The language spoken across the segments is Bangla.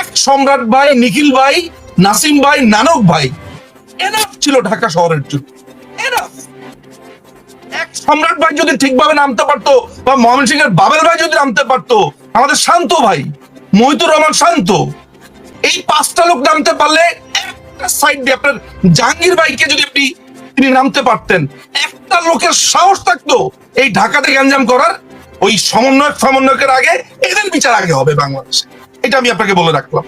এক সম্রাট ভাই, নিখিল ভাই, নাসিম ভাই, নানক ভাই। এনাফ ছিল ঢাকা শহরের জন্য এক সম্রাট ভাই যদি ঠিকভাবে নামতে পারতো বা ময়মনসিংহ এর বাবেল ভাই যদি নামতে পারতো, আমাদের শান্ত ভাই, মহিতুর রহমান শান্ত, এই পাঁচটা লোক নামতে পারলে একটা সাইড দিয়ে আপনার জাহাঙ্গীর ভাইকে যদি আপনি, তিনি নামতে পারতেন, একটা লোকের সাহস থাকতো এই ঢাকাতে গ্যাঞ্জাম করার। ওই সমন্বয়ক সমন্বয়কের আগে এদের বিচার আগে হবে বাংলাদেশে। এটা আমি আপনাকে বলে রাখলাম।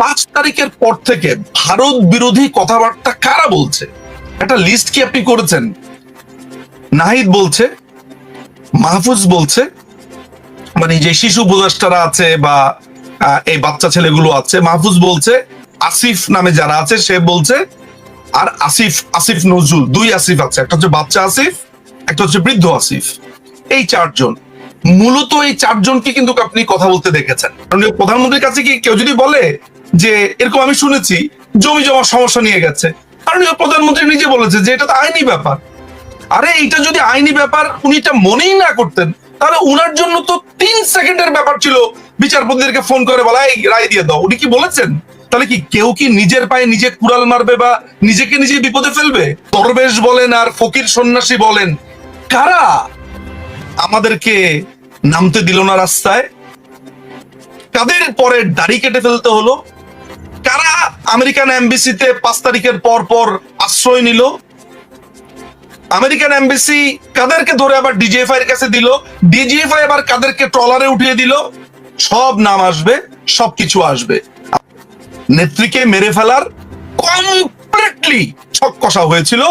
পাঁচ তারিখের পর থেকে ভারত বিরোধী কথাবার্তা কারা বলছে? একটা লিস্ট কি আপনি করেছেন? নাহিদ বলছে, মাহফুজ বলছে মানে যে শিশু উপদেষ্টারা আছে বা এই বাচ্চা ছেলেগুলো আছে, মাহফুজ বলছে, আসিফ নামে যারা আছে, সে বলছে, আর আসিফ আসিফ নজরুল, দুই আসিফ আছে, একটা হচ্ছে বাচ্চা আসিফ, একটা হচ্ছে বৃদ্ধ আসিফ। এই চারজন। মূলত এই চারজনকে কিন্তু আপনি কথা বলতে দেখেছেন। কারণ প্রধানমন্ত্রীর কাছে কি কেউ যদি বলে যে, এরকম আমি শুনেছি, জমি জমার সমস্যা নিয়ে গেছে কারণ প্রধানমন্ত্রী নিজে বলেছে যে, এটা তো আইনি ব্যাপার। আরে, এটা যদি আইনি ব্যাপার, উনি এটা মনেই না করতেন, তাহলে উনার জন্য তো তিন সেকেন্ডের ব্যাপার ছিল বিচারপতিদেরকে ফোন করে বলা, এই, রায় দিয়ে দাও। উনি কি বলেছেন? তাহলে কি কেউ কি নিজের পায়ে নিজে কুড়াল মারবে বা নিজেকে নিজে বিপদে ফেলবে? দরবেশ বলেন আর ফকির সন্ন্যাসী বলেন, কারা আমাদেরকে নামতে দিল না রাস্তায়। কাদের পরে দাড়ি কেটে ফেলতে হলো? কারা আমেরিকান এমবিসিতে পাঁচ তারিখের পর পর আশ্রয় নিল? আমেরিকান এমবেসি কাদেরকে ধরে আবার ডিজিএফআই এর কাছে দিল? ডিজিএফআই আবার কাদেরকে ট্রলারে উঠিয়ে দিল? সব নাম আসবে, সবকিছু আসবে। নেত্রীকে মেরে ফেলার কমপ্লিটলি ছক কষা হয়েছিল।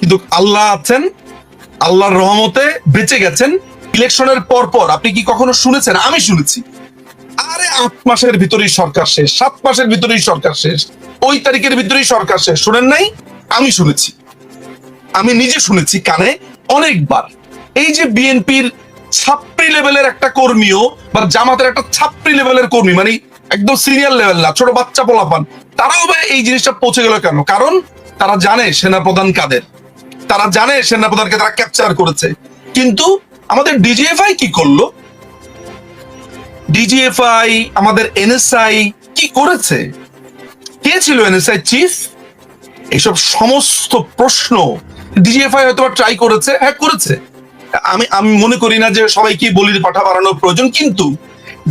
কিন্তু আল্লাহ আছেন আল্লাহর রহমতে বেঁচে গেছেন। ইলেকশনের পর পর আপনি কি কখনো শুনেছেন? আমি শুনেছি। আরে আট মাসের ভিতরেই সরকার শেষ, সাত মাসের ভিতরেই সরকার শেষ, ওই তারিখের ভিতরেই সরকার শেষ। শুনেন নাই? আমি শুনেছি। আমি নিজে শুনেছি কানে অনেকবার। এই যে বিএনপির ছাপ্রি লেভেলের একটা কর্মীও, বা জামাতের একটা ছাপ্রি লেভেলের কর্মী মানে একদম সিনিয়র লেভেল না, ছোট বাচ্চা পোলাপান, তারাও এই জিনিসটা পৌঁছে গেল কেন? কারণ তারা জানে সেনাপ্রধান কাদের। তারা জানে সেনাপ্রধানকে তারা ক্যাপচার করেছে। কিন্তু আমাদের ডিজিএফআই কি করল? ডিজিএফআই আমাদের এনএসআই কি করেছে? কে ছিল এনএসআই চিফ এইসব সমস্ত প্রশ্ন ডিজিএফআই হয়তো ট্রাই করেছে হ্যাঁ করেছে। আমি আমি মনে করি না যে সবাইকে বলির পাঠা বাড়ানোর প্রয়োজন, কিন্তু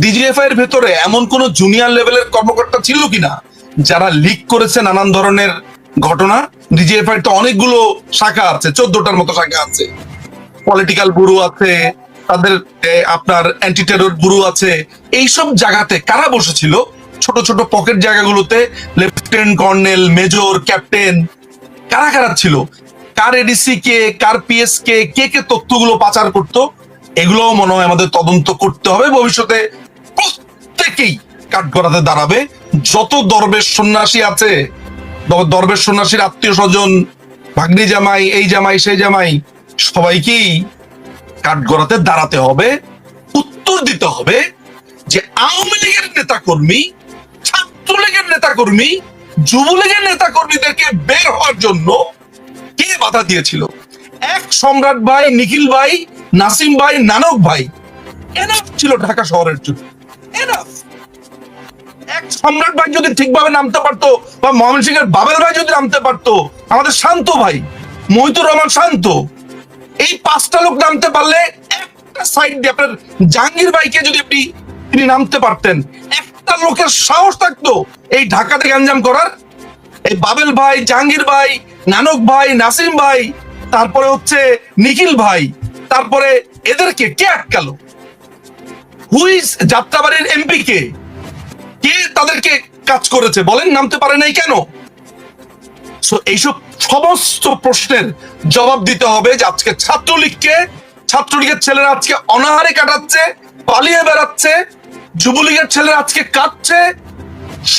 ডিজিএফআই এর ভেতরে এমন কোন জুনিয়র লেভেলের কর্মকর্তা ছিল কিনা, যারা লিক করেছে নানান ধরনের ঘটনা। ডিজিএফআই তো অনেকগুলো শাখা আছে, চোদ্দটার মতো শাখা আছে। পলিটিক্যাল ব্যুরো আছে, তাদের আপনার অ্যান্টি টেরর ব্যুরো আছে। এইসব জায়গাতে কারা বসেছিল? ছোট ছোট পকেট জায়গাগুলোতে লেফটেন্যান্ট কর্নেল মেজর ক্যাপ্টেন কারা কারা ছিল? কার এডিসি কে, কার পিএস কে কে কে তথ্যগুলো পাচার করতো? এগুলোও মনে হয় আমাদের তদন্ত করতে হবে। ভবিষ্যতে প্রত্যেকেই কাঠগড়াতে দাঁড়াবে। যত দরবেশ সন্ন্যাসী আছে দরবেশ সন্ন্যাসীর আত্মীয় স্বজন, ভাগ্নি জামাই, এই জামাই, সেই জামাই, সবাইকেই কাঠগড়াতে দাঁড়াতে হবে, উত্তর দিতে হবে যে আওয়ামী লীগের নেতা কর্মী ছাত্রলীগের নেতা কর্মী যুবলীগের নেতা কর্মীদেরকে বের হওয়ার জন্য কে বাধা দিয়েছিল? এক সম্রাট ভাই, নিখিল ভাই, নাসিম ভাই, নানক ভাই। এনাফ ছিল ঢাকা শহরের জন্য এনাফ। এক সম্রাট ভাই যদি ঠিকভাবে নামতে পারতো বা ময়মনসিংহ এর বাবেল ভাই যদি নামতে পারতো, আমাদের শান্ত ভাই, মহিতুর রহমান শান্ত, এই পাঁচটা লোক নামতে পারলে একটা সাইড দিয়ে আপনার জাহাঙ্গীর ভাইকে যদি আপনি, তিনি নামতে পারতেন, একটা লোকের সাহস থাকতো এই ঢাকাতে গ্যাঞ্জাম করার। এই বাবেল ভাই, জাহাঙ্গীর ভাই, নানক ভাই, নাসিম ভাই, তারপরে হচ্ছে নিখিল ভাই, তারপরে এদেরকে কে আটকালো? হুইজ যাত্রাবাড়ির এমপি কে? কে তাদেরকে কাজ করেছে? বলেন, নামতে পারে নাই কেন? এইসব সমস্ত প্রশ্নের জবাব দিতে হবে যে আজকে ছাত্রলীগকে, ছাত্রলীগের ছেলেরা আজকে অনাহারে কাটাচ্ছে, পালিয়ে বেড়াচ্ছে, যুবলীগের ছেলেরা আজকে কাটছে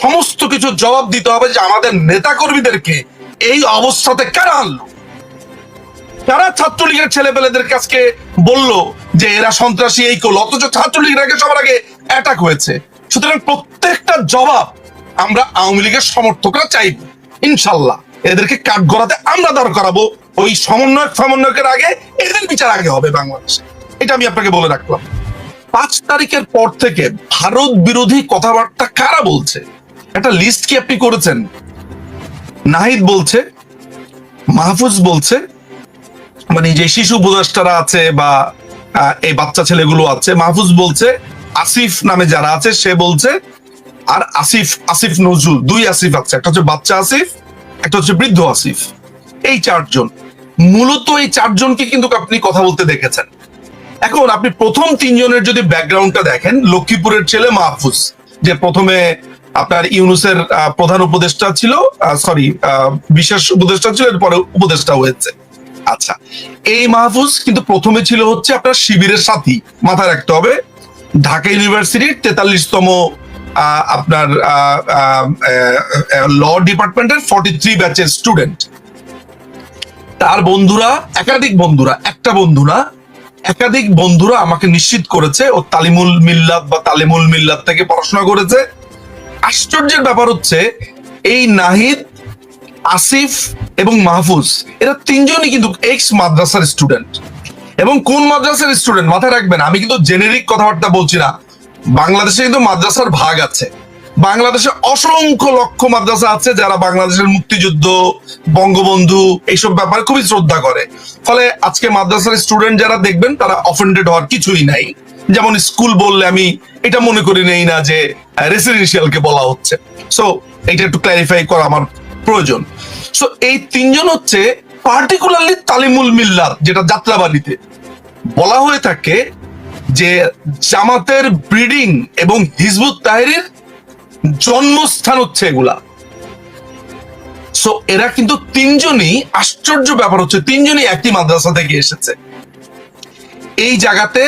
সমস্ত কিছু জবাব দিতে হবে যে আমাদের নেতা কর্মীদেরকে এই অবস্থাতে কারা আনলো তারা ছাত্রলীগের ছেলে পেলেদের কাছকে বলল যে এরা সন্ত্রাসী, এই করল? অথচ ছাত্রলীগের আগে সবার আগে অ্যাটাক হয়েছে। সুতরাং প্রত্যেকটা জবাব আমরা আওয়ামী লীগের সমর্থকরা চাইব ইনশাল্লাহ। এদেরকে কাঠগড়াতে আমরা দাঁড় করাবো। ওই সমন্বয়ক সমন্বয়কের আগে এদের বিচার আগে হবে বাংলাদেশে। এটা আমি আপনাকে বলে রাখলাম। পাঁচ তারিখের পর থেকে ভারত বিরোধী কথাবার্তা কারা বলছে? একটা লিস্ট কি আপনি করেছেন? নাহিদ বলছে, মাহফুজ বলছে মানে যে শিশু উপদেষ্টারা আছে বা এই বাচ্চা ছেলেগুলো আছে, মাহফুজ বলছে আসিফ নামে যারা আছে, সে বলছে, আর আসিফ আসিফ নজরুল, দুই আসিফ আছে, একটা হচ্ছে বাচ্চা আসিফ, একটা হচ্ছে বৃদ্ধ আসিফ। এই চারজন। মূলত এই চারজনকে কিন্তু আপনি কথা বলতে দেখেছেন। এখন আপনি প্রথম তিনজনের যদি ব্যাকগ্রাউন্ডটা দেখেন, লক্ষ্মীপুরের ছেলে মাহফুজ, যে প্রথমে আপনার ইউনুসের প্রধান উপদেষ্টা ছিল সরি বিশেষ উপদেষ্টা ছিল, এরপরে উপদেষ্টা হয়েছে। আচ্ছা এই মাহফুজ কিন্তু প্রথমে ছিল হচ্ছে আপনার শিবিরের সাথী, মাথায় রাখতে হবে। ঢাকা ইউনিভার্সিটির তেতাল্লিশতম আপনার ল ডিপার্টমেন্টের ফর্টি থ্রি ব্যাচের স্টুডেন্ট তার বন্ধুরা, একাধিক বন্ধুরা, একটা বন্ধু না, একাধিক বন্ধুরা আমাকে নিশ্চিত করেছে ও তালিমুল মিল্লাত বা তালিমুল মিল্লাত থেকে পড়াশোনা করেছে। আশ্চর্যের ব্যাপার হচ্ছে, এই নাহিদ, আসিফ এবং মাহফুজ, এরা তিনজনই কিন্তু এক্স মাদ্রাসার স্টুডেন্ট এবং কোন মাদ্রাসার স্টুডেন্ট মাথায় রাখবেন, আমি কিন্তু জেনেরিক কথাবার্তা বলছি না। বাংলাদেশে কিন্তু মাদ্রাসার ভাগ আছে। বাংলাদেশে অসংখ্য লক্ষ মাদ্রাসা আছে যারা বাংলাদেশের মুক্তিযুদ্ধ, বঙ্গবন্ধু এইসব ব্যাপারে খুবই শ্রদ্ধা করে। ফলে আজকে মাদ্রাসার স্টুডেন্ট যারা দেখবেন, তারা অফেন্ডেড হওয়ার কিছুই নাই। যেমন স্কুল বললে আমি এটা মনে করি নেই না যে রেসিডেন্সিয়ালকে বলা হচ্ছে। সো এটা একটু ক্ল্যারিফাই করা আমার প্রয়োজন। সো এই তিনজন হচ্ছে পার্টিকুলারলি তালিমুল মিল্লাত, যেটা যাত্রাবাড়িতে বলা হয়ে থাকে যে জামাতের ব্রিডিং এবং হিজবুত তাহেরির জন্মস্থান হচ্ছে এগুলা। সো এরা কিন্তু তিনজনই আশ্চর্য ব্যাপার হচ্ছে, তিনজনই একই মাদ্রাসা থেকে এসেছে। এই জায়গাতে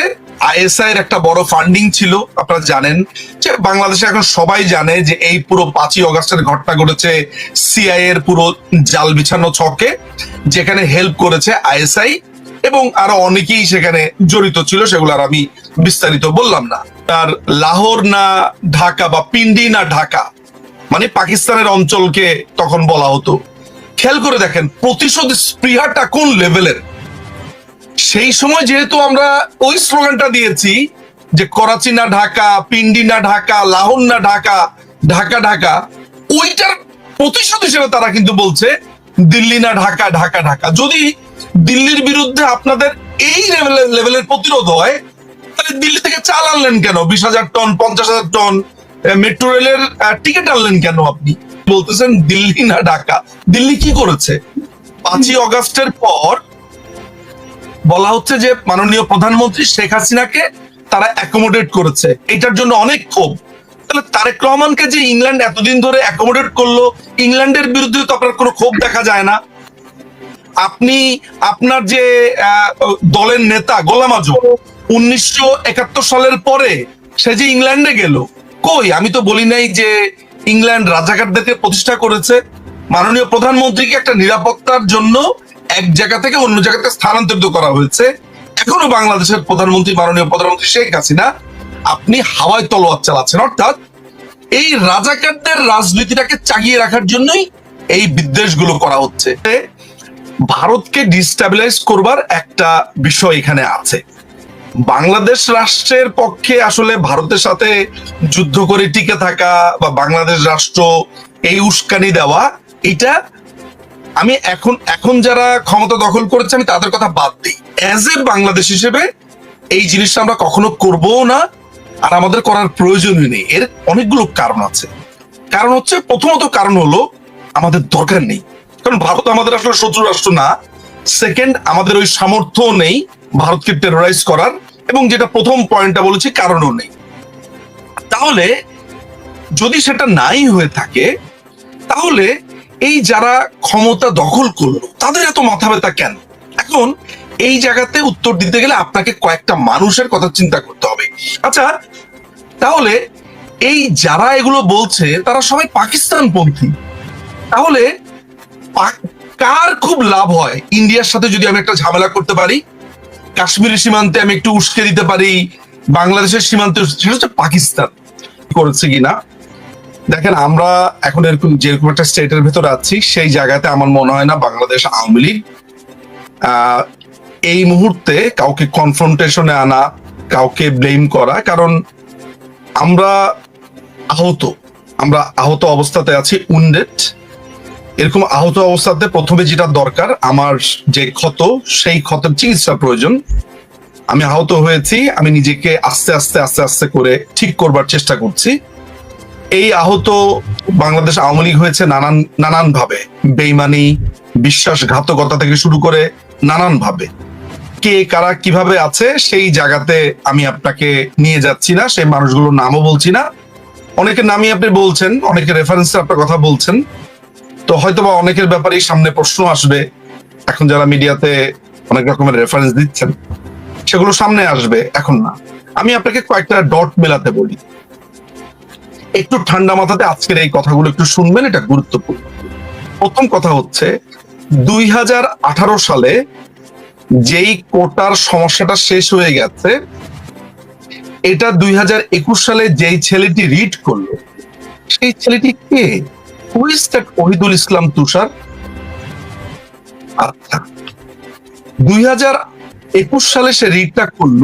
আইএসআই এর একটা বড় ফান্ডিং ছিল, আপনারা জানেন। যে বাংলাদেশে এখন সবাই জানে যে এই পুরো পাঁচই অগস্টের ঘটনা ঘটেছে সিআই এর পুরো জাল বিছানো ছকে, যেখানে হেল্প করেছে আইএসআই এবং আরও অনেকেই সেখানে জড়িত ছিল সেগুলো আর আমি বিস্তারিত বললাম না। তার লাহোর না ঢাকা বা পিন্ডি না ঢাকা মানে পাকিস্তানের অঞ্চলকে তখন বলা হতো। খেয়াল করে দেখেন, প্রতিশোধ স্পৃহাটা কোন লেভেলের সেই সময় যেহেতু আমরা ওই স্লোগানটা দিয়েছি যে করাচি না ঢাকা, পিন্ডি না ঢাকা, লাহোর না ঢাকা ঢাকা ঢাকা, ওইটার প্রতিশোধ হিসেবে তারা কিন্তু বলছে দিল্লি না ঢাকা ঢাকা ঢাকা। যদি দিল্লির বিরুদ্ধে আপনাদের এই লেভেলের প্রতিরোধ হয়, তাহলে দিল্লি থেকে চাল আনলেন কেন? বিশ হাজার টন, পঞ্চাশ হাজার টন মেট্রো রেলের টিকিট আনলেন কেন আপনি? বলতেছেন দিল্লি না ঢাকা। দিল্লি কি করেছে? পাঁচই অগাস্টের পর বলা হচ্ছে যে মাননীয় প্রধানমন্ত্রী শেখ হাসিনাকে তারা অ্যাকোমোডেট করেছে। এটার জন্য অনেক ক্ষোভ। তাহলে তারেক রহমানকে যে ইংল্যান্ড এতদিন ধরে অ্যাকোমোডেট করল, ইংল্যান্ডের বিরুদ্ধে তো আপনার কোনো ক্ষোভ দেখা যায় না। আপনি, আপনার যে দলের নেতা গোলাম আজম, উনিশশো একাত্তর সালের পরে সে যে ইংল্যান্ডে গেল, কই? আমি তো বলি নাই যে ইংল্যান্ড রাজাকারদেরকে প্রতিষ্ঠা করেছে। মাননীয় প্রধানমন্ত্রীকে একটা নিরাপত্তার জন্য এক জায়গা থেকে অন্য জায়গাতে স্থানান্তরিত করা হয়েছে। এখনও বাংলাদেশের প্রধানমন্ত্রী, মাননীয় প্রধানমন্ত্রী শেখ হাসিনা আপনি হাওয়ায় তলোয়ার চালাচ্ছেন। অর্থাৎ এই রাজাকারদের রাজনীতিটাকে চাগিয়ে রাখার জন্যই এই বিদ্বেষগুলো করা হচ্ছে। ভারতকে ডিস্টাবিলাইজ করবার একটা বিষয় এখানে আছে। বাংলাদেশ রাষ্ট্রের পক্ষে আসলে ভারতের সাথে যুদ্ধ করে টিকে থাকা বা বাংলাদেশ রাষ্ট্র এই উস্কানি দেওয়া, এটা আমি এখন এখন যারা ক্ষমতা দখল করেছে, আমি তাদের কথা বাদ দিই। অ্যাজ এ বাংলাদেশ হিসেবে, এই জিনিসটা আমরা কখনো করবও না, আর আমাদের করার প্রয়োজনই নেই। এর অনেকগুলো কারণ আছে। কারণ হচ্ছে, প্রথমত কারণ হলো, আমাদের দরকার নেই। কারণ ভারত আমাদের আসলে শত্রু রাষ্ট্র না। সেকেন্ড আমাদের ওই সামর্থ্য নেই ভারতকে টেরোরাইজ করার, এবং যেটা প্রথম পয়েন্টটা বলেছি, কারণও নেই। তাহলে, যদি সেটা নাই হয়ে থাকে, তাহলে এই যারা ক্ষমতা দখল করল, তাদের এত মাথা ব্যথা কেন? এখন এই জায়গাতে উত্তর দিতে গেলে আপনাকে কয়েকটা মানুষের কথা চিন্তা করতে হবে। আচ্ছা তাহলে এই যারা এগুলো বলছে, তারা সবাই পাকিস্তান পন্থী তাহলে কার খুব লাভ হয়? ইন্ডিয়ার সাথে যদি আমি একটা ঝামেলা করতে পারি, কাশ্মীরের সীমান্তে আমি একটু উস্কে দিতে পারি, বাংলাদেশের সীমান্তে সেটা হচ্ছে পাকিস্তান। করেছে কিনা? দেখেন, আমরা এখন এরকম যেরকম একটা স্টেটের ভেতরে আছি, সেই জায়গাতে আমার মনে হয় না বাংলাদেশ আওয়ামী লীগ এই মুহূর্তে কাউকে কনফ্রন্টেশনে আনা, কাউকে ব্লেম করা, কারণ আমরা আহত আমরা আহত অবস্থাতে আছি উন্ডেড এরকম আহত অবস্থাতে প্রথমে যেটা দরকার, আমার যে ক্ষত, সেই ক্ষতের চিকিৎসা প্রয়োজন। আমি আহত হয়েছি, আমি নিজেকে আস্তে আস্তে আস্তে আস্তে করে ঠিক করবার চেষ্টা করছি। এই আহত বাংলাদেশ আওয়ামী লীগ হয়েছে নানান নানান ভাবে বেইমানি, বিশ্বাসঘাতকতা থেকে শুরু করে নানান ভাবে কে, কারা কীভাবে আছে সেই জায়গাতে আমি আপনাকে নিয়ে যাচ্ছি না, সেই মানুষগুলোর নামও বলছি না। অনেকের নামই আপনি বলছেন, অনেকের রেফারেন্স আপনার কথা বলছেন। তো হয়তো বা অনেকের ব্যাপারেই সামনে প্রশ্ন আসবে। এখন যারা মিডিয়াতে অনেক রকমের রেফারেন্স দিচ্ছেন, সেগুলো সামনে আসবে, এখন না। আমি আপনাকে কয়েকটা ডট মেলাতে বলি। একটু ঠান্ডা মাথাতে আজকের এই কথাগুলো একটু শুনবেন, এটা গুরুত্বপূর্ণ। প্রথম কথা হচ্ছে, দুই হাজার আঠারো সালে যেই কোটার সমস্যাটা শেষ হয়ে গেছে, এটা দুই হাজার একুশ সালে যেই ছেলেটি রিড করল, সেই ছেলেটি কে? Who's that Ohidul Islam Tushar? আচ্ছা দুই হাজার একুশ সালে সে রিডটা করল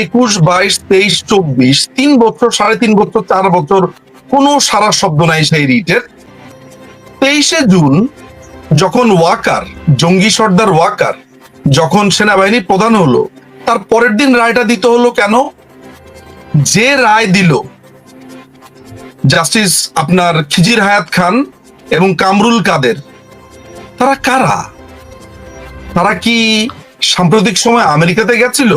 একুশ, বাইশ, তেইশ, চব্বিশ, তিন বছর, সাড়ে তিন বছর, চার বছর, কোনো সারা শব্দ নাই সেই রিটের। তেইশে জুন, যখন ওয়াকার, জঙ্গি সর্দার ওয়াকার, যখন সেনাবাহিনী প্রধান হলো, তার পরের দিন রায়টা দিতে হলো কেন? যে রায় দিল, জাস্টিস আপনার খিজির হায়াত খান এবং কামরুল কাদের, তারা কারা? তারা কি সাম্প্রতিক সময় আমেরিকাতে গেছিল?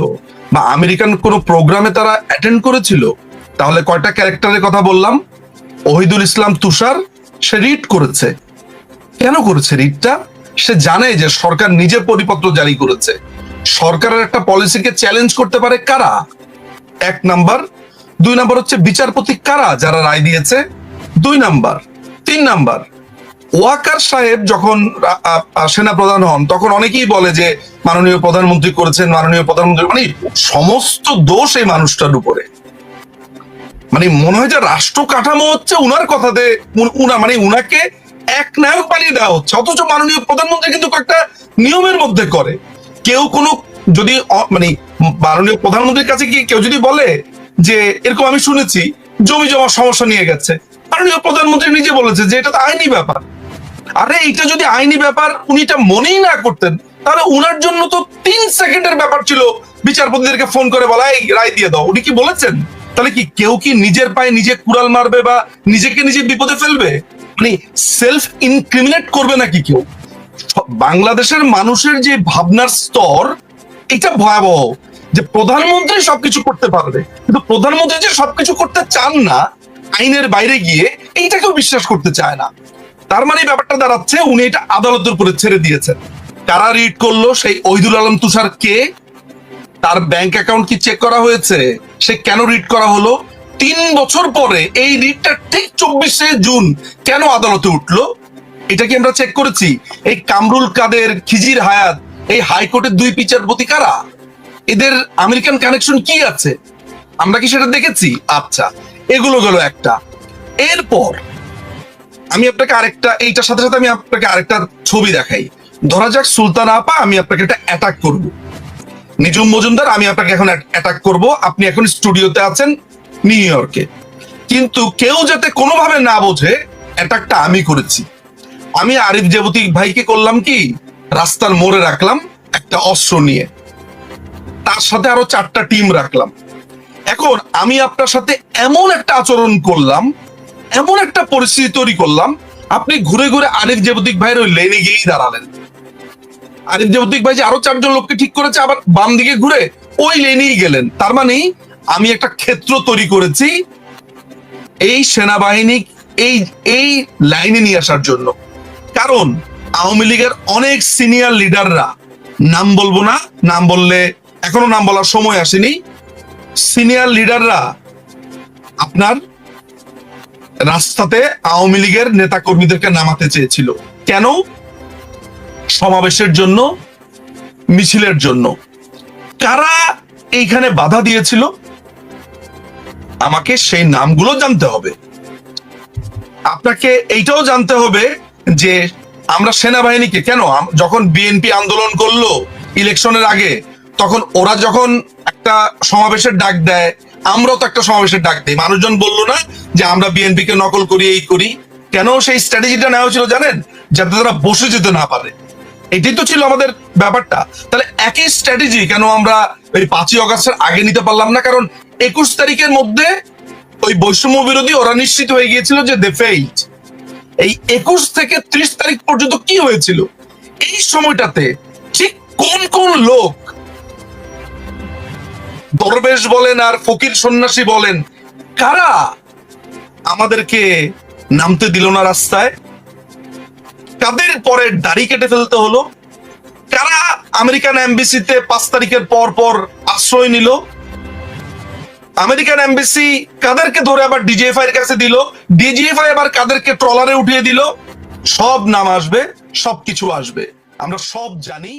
বা আমেরিকান কোনো প্রোগ্রামে তারা অ্যাটেন্ড করেছিল? তাহলে কয়টা ক্যারেক্টারের কথা বললাম? ওহিদুল ইসলাম তুষার, সে রিড করেছে। কেন করেছে রিটটা সে জানে যে সরকার নিজে পরিপত্র জারি করেছে। সরকারের একটা পলিসিকে চ্যালেঞ্জ করতে পারে কারা? এক নাম্বার। দুই নাম্বার হচ্ছে বিচারপতি কারা যারা রায় দিয়েছে? দুই নাম্বার। তিন নাম্বার। ওয়াকার সাহেব যখন, আ- সেনাপ্রধান হন, তখন অনেকেই বলে যে, মাননীয় প্রধানমন্ত্রী করেছেন, মাননীয় প্রধানমন্ত্রী মানে সমস্ত দোষ এই মানুষটার উপরে। মানে মনে হয় যে রাষ্ট্র কাঠামো হচ্ছে উনার কথাতে, উন- মানে উনাকে এক নায়ক বানিয়ে দেওয়া হচ্ছে। অথচ মাননীয় প্রধানমন্ত্রী কিন্তু কয়েকটা নিয়মের মধ্যে করে। কেউ কোনো, যদি মানে মাননীয় প্রধানমন্ত্রীর কাছে কি কেউ যদি বলে যে, এরকম আমি শুনেছি, জমি জমা সমস্যা নিয়ে গেছে, মাননীয় প্রধানমন্ত্রী নিজে বলেছে যে, এটা তো আইনি ব্যাপার। আরে এটা যদি আইনি ব্যাপার, উনি এটা মনেই না করতেন, তাহলে উনার জন্য তো তিন সেকেন্ডের ব্যাপার ছিল বিচারপতিদেরকে ফোন করে বলা, এই, রায় দিয়ে দাও। উনি কি বলেছেন? তাহলে কি কেউ কি নিজের পায়ে নিজে কুড়াল মারবে বা নিজেকে নিজে বিপদে ফেলবে? মানে সেলফ ইনক্রিমিনেট করবে নাকি কেউ? বাংলাদেশের মানুষের যে ভাবনার স্তর, এটা ভয়াবহ যে প্রধানমন্ত্রী সবকিছু করতে পারবে, কিন্তু প্রধানমন্ত্রী যে সবকিছু করতে চান না, আইনের বাইরে গিয়ে এইটা কেউ বিশ্বাস করতে চায় না। তার মানে ব্যাপারটা দাঁড়াচ্ছে, উনি এটা আদালতের উপরে ছেড়ে দিয়েছেন। কারা রিড করল? সেই ওহিদুল আলম তুষার কে? তার ব্যাংক অ্যাকাউন্ট কি চেক করা হয়েছে? সে কেন রিড করা হলো? তিন বছর পরে এই রিডটা ঠিক চব্বিশে জুন কেন আদালতে উঠল? এটা কি আমরা চেক করেছি? এই কামরুল কাদের খিজির হায়াত, এই হাইকোর্টের দুই বিচারপতি কারা? এদের আমেরিকান কানেকশন কি আছে? আমরা কি সেটা দেখেছি? আচ্ছা এগুলো গেল একটা। এরপর আমি আপনাকে আরেকটা, এইটার সাথে সাথে আমি আপনাকে আরেকটা ছবি দেখাই। ধরা যাক সুলতান আপা, আমি আপনাকে একটা অ্যাটাক করব। নিজুম মজুমদার, আমি আপনাকে এখন অ্যাটাক করব। আপনি এখন স্টুডিওতে আছেন নিউ ইয়র্কে কিন্তু কেউ যাতে কোনোভাবে না বোঝে অ্যাটাকটা আমি করেছি। আমি আরিফ জেবতী ভাইকে করলাম কি, রাস্তার মোড়ে রাখলাম একটা অস্ত্র নিয়ে। তার সাথে আরও চারটা টিম রাখলাম। এখন আমি আপনার সাথে এমন একটা আচরণ করলাম এমন একটা পরিস্থিতি তৈরি করলাম, আপনি ঘুরে ঘুরে আরিফ জেবতিক ভাইয়ের ওই লেনে গিয়েই দাঁড়ালেন। আরিফ জেবতিক ভাই যে আরও চারজন লোককে ঠিক করেছে, আবার বাম দিকে ঘুরে ওই লেনেই গেলেন। তার মানে আমি একটা ক্ষেত্র তৈরি করেছি এই সেনাবাহিনী, এই এই লাইনে নিয়ে আসার জন্য। কারণ আওয়ামী লীগের অনেক সিনিয়র লিডাররা নাম বলব না, নাম বললে এখনও নাম বলার সময় আসেনি সিনিয়র লিডাররা আপনার রাস্তাতে আওয়ামী লীগের নেতা কর্মীদেরকে নামাতে চেয়েছিল। কেন? সমাবেশের জন্য, মিছিলের জন্য। কারা এইখানে বাধা দিয়েছিল? আমাকে সেই নামগুলো জানতে হবে। আপনাকে এইটাও জানতে হবে যে আমরা সেনাবাহিনীকে, কেন? যখন বিএনপি আন্দোলন করল ইলেকশনের আগে, তখন ওরা যখন একটা সমাবেশের ডাক দেয়, আমরাও তো একটা সমাবেশের ডাক দিই। মানুষজন বলল না যে আমরা বিএনপি কে নকল করি, এই করি। কেন সেই স্ট্র্যাটেজিটা নেওয়া হয়েছিল জানেন? যাতে তারা বসে যেতে না পারে। এটাই তো ছিল আমাদের ব্যাপারটা। তাহলে একই স্ট্র্যাটেজি কেন আমরা ওই পাঁচই অগস্টের আগে নিতে পারলাম না? কারণ একুশ তারিখের মধ্যে ওই বৈষম্য বিরোধী ওরা নিশ্চিত হয়ে গিয়েছিল যে দে ফেইল্ড এই একুশ থেকে ত্রিশ তারিখ পর্যন্ত কি হয়েছিল? এই সময়টাতে ঠিক কোন কোন লোক দরবেশ বলেন আর ফকির সন্ন্যাসী বলেন, কারা আমাদেরকে নামতে দিল না রাস্তায়। কাদের পরে দাড়ি কেটে ফেলতে হলো? কারা আমেরিকান এমবিসিতে পাঁচ তারিখের পর পর আশ্রয় নিল? আমেরিকান এমবেসি কাদেরকে ধরে আবার ডিজিএফআই এর কাছে দিল? ডিজিএফআই আবার কাদেরকে ট্রলারে উঠিয়ে দিল? সব নাম আসবে, সবকিছু আসবে। আমরা সব জানি